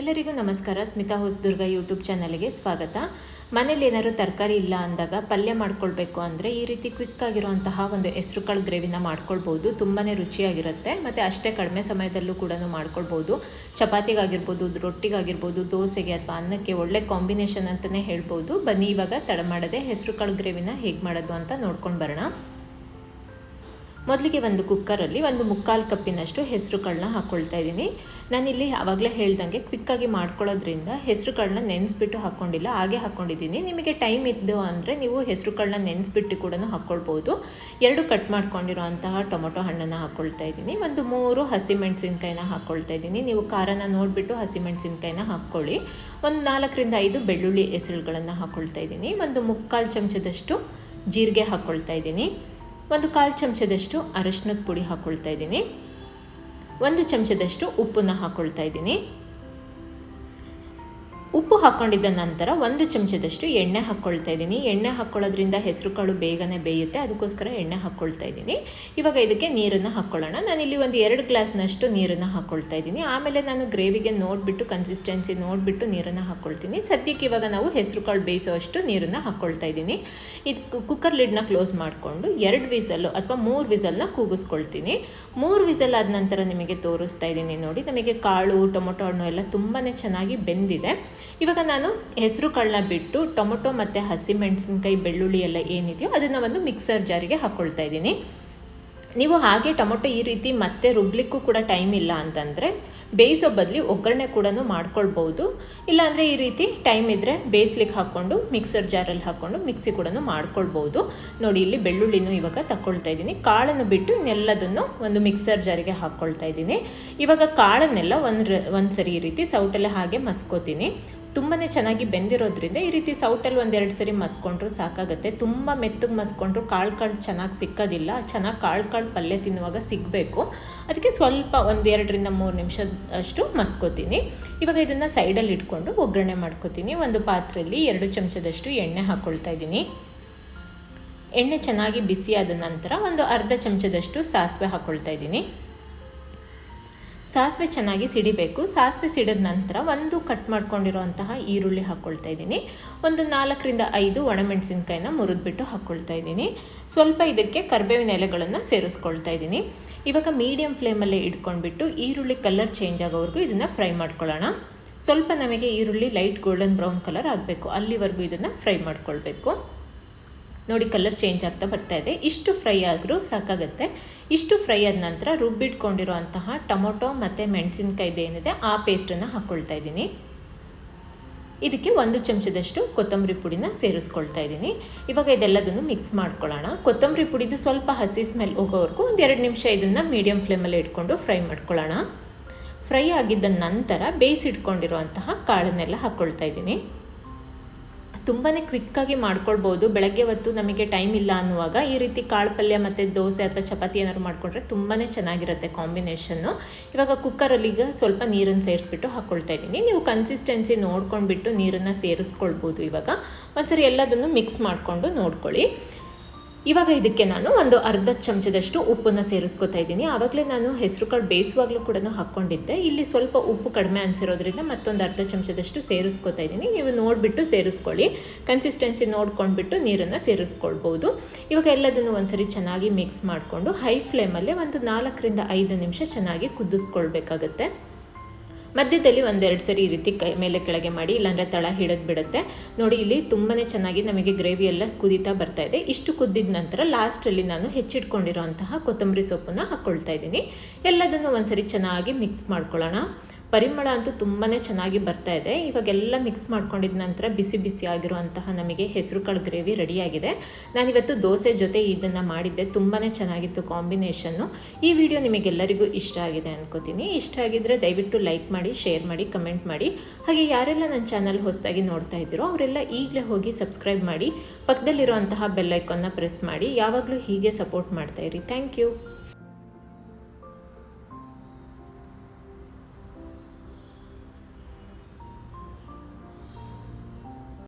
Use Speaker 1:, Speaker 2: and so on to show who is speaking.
Speaker 1: ಎಲ್ಲರಿಗೂ ನಮಸ್ಕಾರ. ಸ್ಮಿತಾ ಹೊಸದುರ್ಗ ಯೂಟ್ಯೂಬ್ ಚಾನಲ್ಗೆ ಸ್ವಾಗತ. ಮನೇಲಿ ಏನಾದ್ರು ತರಕಾರಿ ಇಲ್ಲ ಅಂದಾಗ ಪಲ್ಯ ಮಾಡ್ಕೊಳ್ಬೇಕು ಅಂದರೆ ಈ ರೀತಿ ಕ್ವಿಕ್ ಆಗಿರುವಂತಹ ಒಂದು ಹೆಸರು ಕಾಳು ಗ್ರೇವಿನ ಮಾಡ್ಕೊಳ್ಬೋದು. ತುಂಬಾ ರುಚಿಯಾಗಿರುತ್ತೆ. ಮತ್ತು ಅಷ್ಟೇ ಕಡಿಮೆ ಸಮಯದಲ್ಲೂ ಕೂಡ ಮಾಡ್ಕೊಳ್ಬೋದು. ಚಪಾತಿಗಾಗಿರ್ಬೋದು, ರೊಟ್ಟಿಗಾಗಿರ್ಬೋದು, ದೋಸೆಗೆ ಅಥವಾ ಅನ್ನಕ್ಕೆ ಒಳ್ಳೆ ಕಾಂಬಿನೇಷನ್ ಅಂತಲೇ ಹೇಳ್ಬೋದು. ಬನ್ನಿ ಇವಾಗ ತಡ ಮಾಡದೆ ಹೆಸರು ಕಾಳು ಗ್ರೇವಿನ ಹೇಗೆ ಮಾಡೋದು ಅಂತ ನೋಡ್ಕೊಂಡು ಬರೋಣ. ಮೊದಲಿಗೆ ಒಂದು ಕುಕ್ಕರಲ್ಲಿ ಒಂದು ಮುಕ್ಕಾಲು ಕಪ್ಪಿನಷ್ಟು ಹೆಸರು ಕಾಳನ್ನ ಹಾಕ್ಕೊಳ್ತಾ ಇದ್ದೀನಿ. ನಾನಿಲ್ಲಿ ಆವಾಗಲೇ ಹೇಳ್ದಂಗೆ ಕ್ವಿಕ್ಕಾಗಿ ಮಾಡ್ಕೊಳ್ಳೋದ್ರಿಂದ ಹೆಸರು ಕಾಳನ್ನ ನೆನೆಸ್ಬಿಟ್ಟು ಹಾಕ್ಕೊಂಡಿಲ್ಲ, ಹಾಗೆ ಹಾಕ್ಕೊಂಡಿದ್ದೀನಿ. ನಿಮಗೆ ಟೈಮ್ ಇದ್ದು ಅಂದರೆ ನೀವು ಹೆಸರು ಕಾಳನ್ನ ನೆನೆಸ್ಬಿಟ್ಟು ಕೂಡ ಹಾಕ್ಕೊಳ್ಬೋದು. ಎರಡು ಕಟ್ ಮಾಡ್ಕೊಂಡಿರೋಂತಹ ಟೊಮೊಟೊ ಹಣ್ಣನ್ನು ಹಾಕ್ಕೊಳ್ತಾ ಇದ್ದೀನಿ. ಒಂದು ಮೂರು ಹಸಿಮೆಣಸಿನ್ಕಾಯಿನ ಹಾಕ್ಕೊಳ್ತಾ ಇದ್ದೀನಿ. ನೀವು ಖಾರನ ನೋಡಿಬಿಟ್ಟು ಹಸಿಮೆಣಸಿನ್ಕಾಯಿನ ಹಾಕ್ಕೊಳ್ಳಿ. ಒಂದು ನಾಲ್ಕರಿಂದ ಐದು ಬೆಳ್ಳುಳ್ಳಿ ಹೆಸರುಗಳನ್ನು ಹಾಕ್ಕೊಳ್ತಾ ಇದ್ದೀನಿ. ಒಂದು ಮುಕ್ಕಾಲು ಚಮಚದಷ್ಟು ಜೀರಿಗೆ ಹಾಕ್ಕೊಳ್ತಾ ಇದ್ದೀನಿ. ಒಂದು ಕಾಲು ಚಮಚದಷ್ಟು ಅರಶಿನದ ಪುಡಿ ಹಾಕ್ಕೊಳ್ತಾ ಇದ್ದೀನಿ. ಒಂದು ಚಮಚದಷ್ಟು ಉಪ್ಪನ್ನು ಹಾಕ್ಕೊಳ್ತಾ ಇದ್ದೀನಿ. ಉಪ್ಪು ಹಾಕ್ಕೊಂಡಿದ್ದ ನಂತರ ಒಂದು ಚಮಚದಷ್ಟು ಎಣ್ಣೆ ಹಾಕ್ಕೊಳ್ತಾ ಇದ್ದೀನಿ. ಎಣ್ಣೆ ಹಾಕ್ಕೊಳ್ಳೋದ್ರಿಂದ ಹೆಸರು ಕಾಳು ಬೇಗನೆ ಬೇಯುತ್ತೆ. ಅದಕ್ಕೋಸ್ಕರ ಎಣ್ಣೆ ಹಾಕ್ಕೊಳ್ತಾ ಇದ್ದೀನಿ. ಇವಾಗ ಇದಕ್ಕೆ ನೀರನ್ನು ಹಾಕ್ಕೊಳ್ಳೋಣ ನಾನಿಲ್ಲಿ ಒಂದು ಎರಡು ಗ್ಲಾಸ್ನಷ್ಟು ನೀರನ್ನು ಹಾಕ್ಕೊಳ್ತಾ ಇದ್ದೀನಿ. ಆಮೇಲೆ ನಾನು ಗ್ರೇವಿಗೆ ನೋಡಿಬಿಟ್ಟು ಕನ್ಸಿಸ್ಟೆನ್ಸಿ ನೋಡಿಬಿಟ್ಟು ನೀರನ್ನು ಹಾಕ್ಕೊಳ್ತೀನಿ ಸದ್ಯಕ್ಕೆ ಇವಾಗ ನಾವು ಹೆಸರು ಕಾಳು ಬೇಯಿಸೋ ಅಷ್ಟು ನೀರನ್ನು ಹಾಕ್ಕೊಳ್ತಾ ಇದ್ದೀನಿ. ಇದು ಕುಕ್ಕರ್ ಲಿಡ್ನ ಕ್ಲೋಸ್ ಮಾಡಿಕೊಂಡು ಎರಡು ವಿಸಲ್ಲು ಅಥವಾ ಮೂರು ವಿಸಲ್ನ ಕೂಗಿಸ್ಕೊಳ್ತೀನಿ. ಮೂರು ವಿಸಲ್ ಆದ ನಂತರ ನಿಮಗೆ ತೋರಿಸ್ತಾ ಇದ್ದೀನಿ ನೋಡಿ. ನಮಗೆ ಕಾಳು, ಟೊಮೊಟೊ ಹಣ್ಣು ಎಲ್ಲ ತುಂಬಾ ಚೆನ್ನಾಗಿ ಬೆಂದಿದೆ. ಇವಾಗ ನಾನು ಹೆಸರು ಕಾಳನ್ನ ಬಿಟ್ಟು ಟೊಮೊಟೊ ಮತ್ತು ಹಸಿಮೆಣಸಿನ್ಕಾಯಿ ಬೆಳ್ಳುಳ್ಳಿ ಎಲ್ಲ ಏನಿದೆಯೋ ಅದನ್ನು ಒಂದು ಮಿಕ್ಸರ್ ಜಾರಿಗೆ ಹಾಕ್ಕೊಳ್ತಾ ಇದ್ದೀನಿ. ನೀವು ಹಾಗೆ ಟೊಮೊಟೊ ಈ ರೀತಿ ಮತ್ತೆ ರುಬ್ಲಿಕ್ಕೂ ಕೂಡ ಟೈಮ್ ಇಲ್ಲ ಅಂತಂದರೆ ಬೇಯಿಸೋ ಬದಲಿ ಒಗ್ಗರಣೆ ಕೂಡ ಮಾಡ್ಕೊಳ್ಬೋದು ಇಲ್ಲಾಂದರೆ ಈ ರೀತಿ ಟೈಮ್ ಇದ್ದರೆ ಬೇಯಿಸ್ಲಿಕ್ಕೆ ಹಾಕ್ಕೊಂಡು ಮಿಕ್ಸರ್ ಜಾರಲ್ಲಿ ಹಾಕ್ಕೊಂಡು ಮಿಕ್ಸಿ ಕೂಡ ಮಾಡ್ಕೊಳ್ಬೋದು ನೋಡಿ ಇಲ್ಲಿ ಬೆಳ್ಳುಳ್ಳಿನೂ ಇವಾಗ ತಗೊಳ್ತಾ ಇದ್ದೀನಿ. ಕಾಳನ್ನು ಬಿಟ್ಟು ಇನ್ನೆಲ್ಲದನ್ನು ಒಂದು ಮಿಕ್ಸರ್ ಜಾರಿಗೆ ಹಾಕ್ಕೊಳ್ತಾ ಇದ್ದೀನಿ. ಇವಾಗ ಕಾಳನ್ನೆಲ್ಲ ಒಂದು ಒಂದು ಸರಿ ಈ ರೀತಿ ಸೌಟಲ್ಲೇ ಹಾಗೆ ಮಸ್ಕೋತೀನಿ. ತುಂಬಾ ಚೆನ್ನಾಗಿ ಬೆಂದಿರೋದ್ರಿಂದ ಈ ರೀತಿ ಸೌಟಲ್ಲಿ ಒಂದೆರಡು ಸರಿ ಮಸ್ಕೊಂಡ್ರು ಸಾಕಾಗುತ್ತೆ. ತುಂಬ ಮೆತ್ತಗೆ ಮಸ್ಕೊಂಡ್ರು ಕಾಳು ಕಾಳು ಚೆನ್ನಾಗಿ ಸಿಕ್ಕೋದಿಲ್ಲ. ಚೆನ್ನಾಗಿ ಕಾಳು ಕಾಳು ಪಲ್ಯ ತಿನ್ನುವಾಗ ಸಿಗಬೇಕು. ಅದಕ್ಕೆ ಸ್ವಲ್ಪ ಒಂದು ಎರಡರಿಂದ ಮೂರು ನಿಮಿಷ ಅಷ್ಟು ಮಸ್ಕೋತೀನಿ. ಇವಾಗ ಇದನ್ನು ಸೈಡಲ್ಲಿ ಇಟ್ಕೊಂಡು ಒಗ್ಗರಣೆ ಮಾಡ್ಕೋತೀನಿ. ಒಂದು ಪಾತ್ರೆಯಲ್ಲಿ ಎರಡು ಚಮಚದಷ್ಟು ಎಣ್ಣೆ ಹಾಕ್ಕೊಳ್ತಾ ಇದ್ದೀನಿ. ಎಣ್ಣೆ ಚೆನ್ನಾಗಿ ಬಿಸಿಯಾದ ನಂತರ ಒಂದು ಅರ್ಧ ಚಮಚದಷ್ಟು ಸಾಸಿವೆ ಹಾಕ್ಕೊಳ್ತಾ ಇದ್ದೀನಿ. ಸಾಸಿವೆ ಚೆನ್ನಾಗಿ ಸಿಡಿಬೇಕು. ಸಾಸಿವೆ ಸಿಡಿದ ನಂತರ ಒಂದು ಕಟ್ ಮಾಡ್ಕೊಂಡಿರೋಂತಹ ಈರುಳ್ಳಿ ಹಾಕ್ಕೊಳ್ತಾ ಇದ್ದೀನಿ. ಒಂದು ನಾಲ್ಕರಿಂದ ಐದು ಒಣಮೆಣಸಿನ್ಕಾಯಿನ ಮುರಿದ್ಬಿಟ್ಟು ಹಾಕ್ಕೊಳ್ತಾ ಇದ್ದೀನಿ. ಸ್ವಲ್ಪ ಇದಕ್ಕೆ ಕರ್ಬೇವಿನ ಎಲೆಗಳನ್ನು ಸೇರಿಸ್ಕೊಳ್ತಾ ಇದ್ದೀನಿ. ಇವಾಗ ಮೀಡಿಯಂ ಫ್ಲೇಮಲ್ಲೇ ಇಟ್ಕೊಂಡ್ಬಿಟ್ಟು ಈರುಳ್ಳಿ ಕಲರ್ ಚೇಂಜ್ ಆಗೋವರೆಗೂ ಇದನ್ನು ಫ್ರೈ ಮಾಡ್ಕೊಳ್ಳೋಣ. ಸ್ವಲ್ಪ ನಮಗೆ ಈರುಳ್ಳಿ ಲೈಟ್ ಗೋಲ್ಡನ್ ಬ್ರೌನ್ ಕಲರ್ ಆಗಬೇಕು. ಅಲ್ಲಿವರೆಗೂ ಇದನ್ನು ಫ್ರೈ ಮಾಡ್ಕೊಳ್ಬೇಕು. ನೋಡಿ ಕಲರ್ ಚೇಂಜ್ ಆಗ್ತಾ ಬರ್ತಾ ಇದೆ. ಇಷ್ಟು ಫ್ರೈ ಆದರೂ ಸಾಕಾಗುತ್ತೆ. ಇಷ್ಟು ಫ್ರೈ ಆದ ನಂತರ ರುಬ್ಬಿಟ್ಕೊಂಡಿರುವಂತಹ ಟೊಮೊಟೊ ಮತ್ತು ಮೆಣಸಿನ್ಕಾಯ್ದು ಏನಿದೆ, ಆ ಪೇಸ್ಟನ್ನು ಹಾಕ್ಕೊಳ್ತಾ ಇದ್ದೀನಿ. ಇದಕ್ಕೆ ಒಂದು ಚಮಚದಷ್ಟು ಕೊತ್ತಂಬರಿ ಪುಡಿನ ಸೇರಿಸ್ಕೊಳ್ತಾ ಇದ್ದೀನಿ. ಇವಾಗ ಇದೆಲ್ಲದನ್ನು ಮಿಕ್ಸ್ ಮಾಡ್ಕೊಳ್ಳೋಣ. ಕೊತ್ತಂಬರಿ ಪುಡಿದು ಸ್ವಲ್ಪ ಹಸಿ ಸ್ಮೆಲ್ ಹೋಗೋವರೆಗೂ ಒಂದು ಎರಡು ನಿಮಿಷ ಇದನ್ನು ಮೀಡಿಯಮ್ ಫ್ಲೇಮಲ್ಲಿ ಇಟ್ಕೊಂಡು ಫ್ರೈ ಮಾಡ್ಕೊಳ್ಳೋಣ. ಫ್ರೈ ಆಗಿದ್ದ ನಂತರ ಬೇಯಿಸಿಟ್ಕೊಂಡಿರುವಂತಹ ಕಾಳನ್ನೆಲ್ಲ ಹಾಕ್ಕೊಳ್ತಾ ಇದ್ದೀನಿ. ತುಂಬಾ ಕ್ವಿಕ್ಕಾಗಿ ಮಾಡ್ಕೊಳ್ಬೋದು. ಬೆಳಗ್ಗೆ ಹೊತ್ತು ನಮಗೆ ಟೈಮ್ ಇಲ್ಲ ಅನ್ನುವಾಗ ಈ ರೀತಿ ಕಾಳು ಪಲ್ಯ ಮತ್ತು ದೋಸೆ ಅಥವಾ ಚಪಾತಿ ಏನಾದ್ರು ಮಾಡಿಕೊಂಡ್ರೆ ತುಂಬಾ ಚೆನ್ನಾಗಿರುತ್ತೆ ಕಾಂಬಿನೇಷನ್ನು ಇವಾಗ ಕುಕ್ಕರಲ್ಲಿ ಈಗ ಸ್ವಲ್ಪ ನೀರನ್ನು ಸೇರಿಸ್ಬಿಟ್ಟು ಹಾಕ್ಕೊಳ್ತಾ ಇದ್ದೀನಿ. ನೀವು ಕನ್ಸಿಸ್ಟೆನ್ಸಿ ನೋಡ್ಕೊಂಡ್ಬಿಟ್ಟು ನೀರನ್ನು ಸೇರಿಸ್ಕೊಳ್ಬೋದು ಇವಾಗ. ಒಂದ್ಸರಿ ಎಲ್ಲದನ್ನು ಮಿಕ್ಸ್ ಮಾಡಿಕೊಂಡು ನೋಡ್ಕೊಳ್ಳಿ. ಇವಾಗ ಇದಕ್ಕೆ ನಾನು ಒಂದು ಅರ್ಧ ಚಮಚದಷ್ಟು ಉಪ್ಪನ್ನು ಸೇರಿಸ್ಕೊತಾ ಇದ್ದೀನಿ. ಆವಾಗಲೇ ನಾನು ಹೆಸರು ಕಾಳು ಬೇಯಿಸುವಾಗಲೂ ಕೂಡ ಹಾಕ್ಕೊಂಡಿದ್ದೆ. ಇಲ್ಲಿ ಸ್ವಲ್ಪ ಉಪ್ಪು ಕಡಿಮೆ ಅನಿಸಿರೋದ್ರಿಂದ ಮತ್ತೊಂದು ಅರ್ಧ ಚಮಚದಷ್ಟು ಸೇರಿಸ್ಕೊತಾ ಇದ್ದೀನಿ. ನೀವು ನೋಡಿಬಿಟ್ಟು ಸೇರಿಸ್ಕೊಳ್ಳಿ. ಕನ್ಸಿಸ್ಟೆನ್ಸಿ ನೋಡ್ಕೊಂಡ್ಬಿಟ್ಟು ನೀರನ್ನು ಸೇರಿಸ್ಕೊಳ್ಬೋದು. ಇವಾಗ ಎಲ್ಲದನ್ನು ಒಂದ್ಸರಿ ಚೆನ್ನಾಗಿ ಮಿಕ್ಸ್ ಮಾಡಿಕೊಂಡು ಹೈ ಫ್ಲೇಮಲ್ಲೇ ಒಂದು ನಾಲ್ಕರಿಂದ ಐದು ನಿಮಿಷ ಚೆನ್ನಾಗಿ ಕುದಿಸ್ಕೊಳ್ಬೇಕಾಗತ್ತೆ. ಮಧ್ಯದಲ್ಲಿ ಒಂದೆರಡು ಸರಿ ಈ ರೀತಿ ಕೈ ಮೇಲೆ ಕೆಳಗೆ ಮಾಡಿ, ಇಲ್ಲಾಂದರೆ ತಳ ಹಿಡಿದು ಬಿಡುತ್ತೆ. ನೋಡಿ, ಇಲ್ಲಿ ತುಂಬಾ ಚೆನ್ನಾಗಿ ನಮಗೆ ಗ್ರೇವಿ ಎಲ್ಲ ಕುದೀತಾ ಬರ್ತಾ ಇದೆ. ಇಷ್ಟು ಕುದ್ದಿದ ನಂತರ ಲಾಸ್ಟಲ್ಲಿ ನಾನು ಹೆಚ್ಚಿಟ್ಕೊಂಡಿರೋಂತಹ ಕೊತ್ತಂಬರಿ ಸೊಪ್ಪನ್ನು ಹಾಕ್ಕೊಳ್ತಾ ಇದ್ದೀನಿ. ಎಲ್ಲದನ್ನು ಒಂದ್ಸರಿ ಚೆನ್ನಾಗಿ ಮಿಕ್ಸ್ ಮಾಡ್ಕೊಳ್ಳೋಣ. ಪರಿಮಳ ಅಂತೂ ತುಂಬಾ ಚೆನ್ನಾಗಿ ಬರ್ತಾ ಇದೆ. ಇವಾಗೆಲ್ಲ ಮಿಕ್ಸ್ ಮಾಡ್ಕೊಂಡಿದ ನಂತರ ಬಿಸಿ ಬಿಸಿ ಆಗಿರುವಂತಹ ನಮಗೆ ಹೆಸರು ಕಾಳು ಗ್ರೇವಿ ರೆಡಿಯಾಗಿದೆ. ನಾನಿವತ್ತು ದೋಸೆ ಜೊತೆ ಇದನ್ನು ಮಾಡಿದ್ದೆ. ತುಂಬಾ ಚೆನ್ನಾಗಿತ್ತು ಕಾಂಬಿನೇಷನ್ನು ಈ ವಿಡಿಯೋ ನಿಮಗೆಲ್ಲರಿಗೂ ಇಷ್ಟ ಆಗಿದೆ ಅನ್ಕೋತೀನಿ. ಇಷ್ಟ ಆಗಿದ್ದರೆ ದಯವಿಟ್ಟು ಲೈಕ್ ಮಾಡಿ ಶೇರ್ ಮಾಡಿ ಕಮೆಂಟ್ ಮಾಡಿ. ಹಾಗೆ ಯಾರೆಲ್ಲ ನನ್ನ ಚಾನಲ್ ಹೊಸದಾಗಿ ನೋಡ್ತಾ ಇದ್ದೀರೋ ಅವರೆಲ್ಲ ಈಗಲೇ ಹೋಗಿ ಸಬ್ಸ್ಕ್ರೈಬ್ ಮಾಡಿ. ಪಕ್ಕದಲ್ಲಿರುವಂತಹ ಬೆಲ್ಲೈಕನ್ನ ಪ್ರೆಸ್ ಮಾಡಿ. ಯಾವಾಗಲೂ ಹೀಗೆ ಸಪೋರ್ಟ್ ಮಾಡ್ತಾಯಿರಿ ಥ್ಯಾಂಕ್ ಯು